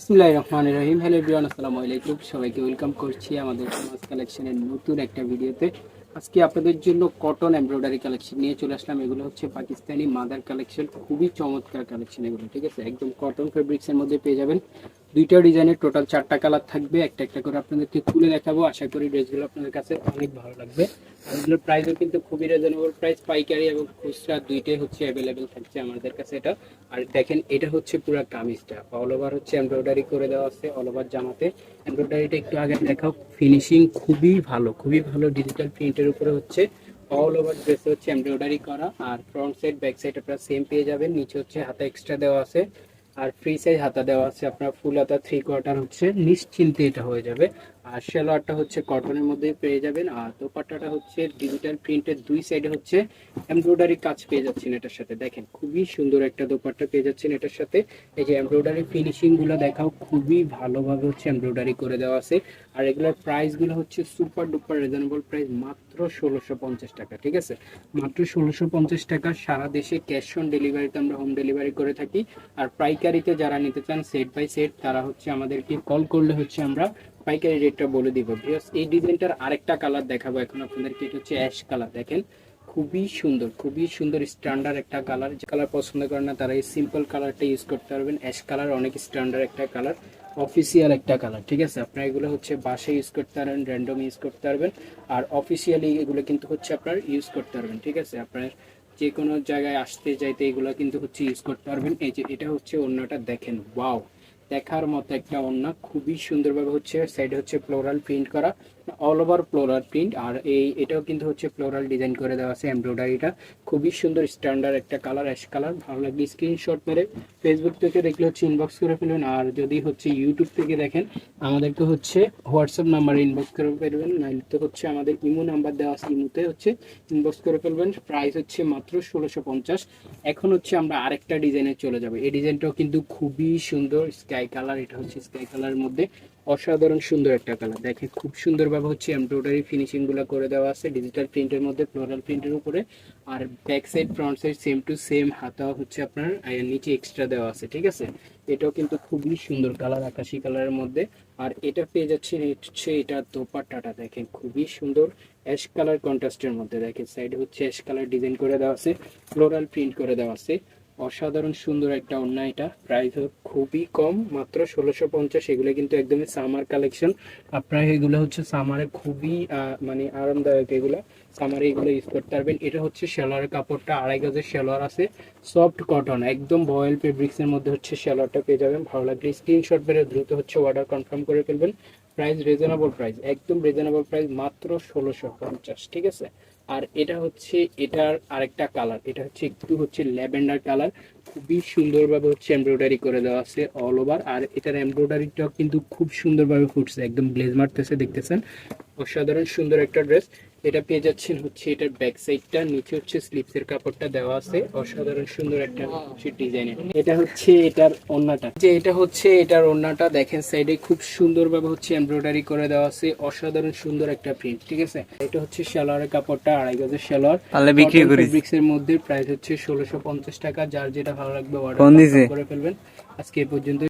বিসমুল্লাহ রহমান রহিম। Hello everyone আসসালামু আলাইকুম সবাইকে ওয়েলকাম করছি আমাদের সমাজ কালেকশনের নতুন একটা ভিডিওতে। আজকে আপনাদের জন্য কটন এমব্রয়ডারি কালেকশন নিয়ে চলে আসলাম। এগুলো হচ্ছে পাকিস্তানি মাদার কালেকশন খুবই চমৎকার কালেকশন এগুলো, ঠিক আছে? একদম কটন ফেব্রিক্সের মধ্যে পেয়ে যাবেন। দুইটা ডিজাইনের টোটাল চারটা কালার থাকবে। একটা একটা করে আপনাদেরকে খুলে দেখাবো। আশা করি ড্রেসগুলো আপনাদের কাছে অনেক ভালো লাগবে। আর এগুলোর প্রাইসও কিন্তু খুবই রিজনেবল প্রাইস পাইকারি এবং খুচরা দুইটাই হচ্ছে অ্যাভেলেবেল থাকছে আমাদের কাছে এটা। আর দেখেন, এটা হচ্ছে পুরো কামিজটা। অল ওভার হচ্ছে এমব্রয়ডারি করে দেওয়া আছে অল ওভার জামাতে। এমব্রয়ডারিটা একটু আগে দেখাও। ফিনিশিং খুবই ভালো খুবই ভালো ডিজিটাল প্রিন্টের উপরে হচ্ছে। অল ওভার ড্রেসে হচ্ছে এমব্রয়ডারি করা। আর ফ্রন্ট সাইড ব্যাক সাইড আপনারা সেম পেয়ে যাবেন। নিচে হচ্ছে হাতে এক্সট্রা দেওয়া আছে। আর ফ্রি সাইজ হাতা দেওয়া আছে, আপনার ফুল হাতা থ্রি কোয়ার্টার হচ্ছে, নিশ্চিন্তে এটা হয়ে যাবে। আর সালোয়ারটা হচ্ছে কটনের মধ্যে পেয়ে যাবেন, আর দোপাট্টাটা হচ্ছে ডিজিটাল প্রিন্টের দুই সাইডে হচ্ছে এমব্রয়ডারি কাজ পেয়ে যাচ্ছেন এটার সাথে। দেখেন, খুবই সুন্দর একটা দোপাট্টা পেয়ে যাচ্ছেন এটার সাথে। এই যে এমব্রয়ডারি ফিনিশিংগুলো দেখাও খুবই ভালোভাবে হচ্ছে এমব্রয়ডারি করে দেওয়া আছে। আর এগুলোর প্রাইসগুলো হচ্ছে সুপার ডুপার রিজনেবল প্রাইস মাত্র ষোলোশো পঞ্চাশ টাকা, ঠিক আছে? মাত্র ষোলোশো পঞ্চাশ টাকা সারা দেশে ক্যাশ অন ডেলিভারিতে আমরা হোম ডেলিভারি করে থাকি। আর পাইকারিতে যারা নিতে চান সেট বাই সেট তারা হচ্ছে আমাদেরকে কল করলে হচ্ছে আমরা পাইকারি রেটটা বলে দিব বিকজ এই ডিজাইনটার আরেকটা কালার দেখাবো এখন আপনাদেরকে, এটা হচ্ছে অ্যাশ কালার দেখেন। খুবই সুন্দর খুবই সুন্দর স্ট্যান্ডার্ড একটা কালার যে কালার পছন্দ করেন না তারা এই সিম্পল কালারটা ইউজ করতে পারবেন। অ্যাশ কালার অনেক স্ট্যান্ডার্ড একটা কালার অফিসিয়াল একটা কালার ঠিক আছে? আপনারা এগুলো হচ্ছে বাসে ইউজ করতে পারবেন র্যান্ডম ইউজ করতে পারবেন, আর অফিসিয়ালি এগুলো কিন্তু হচ্ছে আপনার ইউজ করতে পারবেন, ঠিক আছে? আপনার যে কোনো জায়গায় আসতে যাইতে এগুলো কিন্তু হচ্ছে ইউজ করতে পারবেন। এই যে এটা হচ্ছে অন্যটা, দেখেন ওয়াও দেখার মতো একটা ওড়না। খুবই সুন্দরভাবে হচ্ছে সাইড হচ্ছে ফ্লোরাল প্রিন্ট করা। ওভার ফ্লোরাল প্রিন্ট আর এই, এটাও কিন্তু হচ্ছে ফ্লোরাল ডিজাইন করে দেওয়া আছে এমব্রয়ডারিটা খুবই সুন্দর স্ট্যান্ডার্ড একটা কালার অ্যাশ কালার ভালো লাগলে স্ক্রিনশট মেরে ফেসবুক থেকে দেখলে হচ্ছে ইনবক্স করে ফেলবেন। আর যদি হচ্ছে ইউটিউব থেকে দেখেন, আমাদেরকে হচ্ছে হোয়াটসঅ্যাপ নাম্বারে ইনবক্স করে ফেলবেন। নাহলে তো হচ্ছে আমাদের ইমো নাম্বার দেওয়া আছে, ইমোতে হচ্ছে ইনবক্স করে ফেলবেন। প্রাইস হচ্ছে মাত্র ষোলোশো পঞ্চাশ। এখন হচ্ছে আমরা আরেকটা ডিজাইনে চলে যাব। এই ডিজাইনটাও কিন্তু খুবই সুন্দর স্কাই কালার এটা হচ্ছে স্কাই কালারের মধ্যে অসাধারণ সুন্দর একটা কালার দেখে খুব সুন্দরভাবে হচ্ছে এমব্রয়ডারি ফিনিশিংগুলো করে দেওয়া আছে। ডিজিটাল প্রিন্টের মধ্যে ফ্লোরাল প্রিন্টের উপরে। আর back side front side same to same হাতা হচ্ছে আপনার নিচে এক্সট্রা দেওয়া আছে, ঠিক আছে? এটাও কিন্তু খুবই সুন্দর কালার আকাশি কালারের মধ্যে। আর এটা পেয়ে যাচ্ছে হচ্ছে এটা দোপাট্টাটা, দেখেন, খুবই সুন্দর অ্যাশ কালার কন্ট্রাস্টের মধ্যে। দেখেন সাইডে হচ্ছে অ্যাশ কালার ডিজাইন করে দেওয়া আছে ফ্লোরাল প্রিন্ট করে দেওয়া আছে। অসাধারণ সুন্দর একটা ওড়না এটা। প্রাইস খুবই কম, মাত্র ষোলোশো পঞ্চাশ, এগুলো কিন্তু একদমই সামার কালেকশন আপনারা এগুলো হচ্ছে সামারে খুবই মানে আরামদায়ক এগুলো। সামারে এগুলো ইউজ করতে পারবেন। এটা হচ্ছে সেলোয়ারের কাপড়টা, আড়াই গজের সেলোয়ার আছে। সফট কটন একদম বয়েল ফেব্রিক্সের মধ্যে হচ্ছে সেলোয়ারটা পেয়ে যাবেন। ভালো লাগলে স্ক্রিনশট বেড়ে দ্রুত হচ্ছে অর্ডার কনফার্ম করে ফেলবেন। প্রাইস রিজনেবল প্রাইস একদম রিজনেবল প্রাইস মাত্র ষোলোশো পঞ্চাশ, ঠিক আছে? আর এটা হচ্ছে, এটার আরেকটা কালার এটা হচ্ছে একটু হচ্ছে ল্যাভেন্ডার কালার খুবই সুন্দরভাবে হচ্ছে এমব্রয়ডারি করে দেওয়া আছে অল ওভার আর এটার এমব্রয়ডারিটাও কিন্তু খুব সুন্দরভাবে ফুটছে, একদম ব্লেজ মারতেছে, দেখতেছেন? অসাধারণ সুন্দর একটা ড্রেস এটা পেয়ে যাচ্ছেন হচ্ছে এটার ব্যাক সাইডটা নিচে হচ্ছে স্লিপসের কাপড়টা দেওয়া আছে। অসাধারণ সুন্দর একটা হচ্ছে ডিজাইনের এটা হচ্ছে এটার ওন্নাটা যে এটা হচ্ছে এটার ওন্নাটা দেখেন সাইডে খুব সুন্দরভাবে হচ্ছে এমব্রয়ডারি করে দেওয়া আছে। অসাধারণ সুন্দর একটা প্রিন্ট ঠিক আছে? এটা হচ্ছে সালোয়ারের কাপড়টা আড়াই গজের সালোয়ার। পারলে বিক্রি করিস। ফেব্রিক্স এর মধ্যে প্রাইস হচ্ছে ষোলোশো পঞ্চাশ টাকা। যার যেটা ভালো লাগবে অর্ডার করে ফেলবেন। আজকে এই পর্যন্ত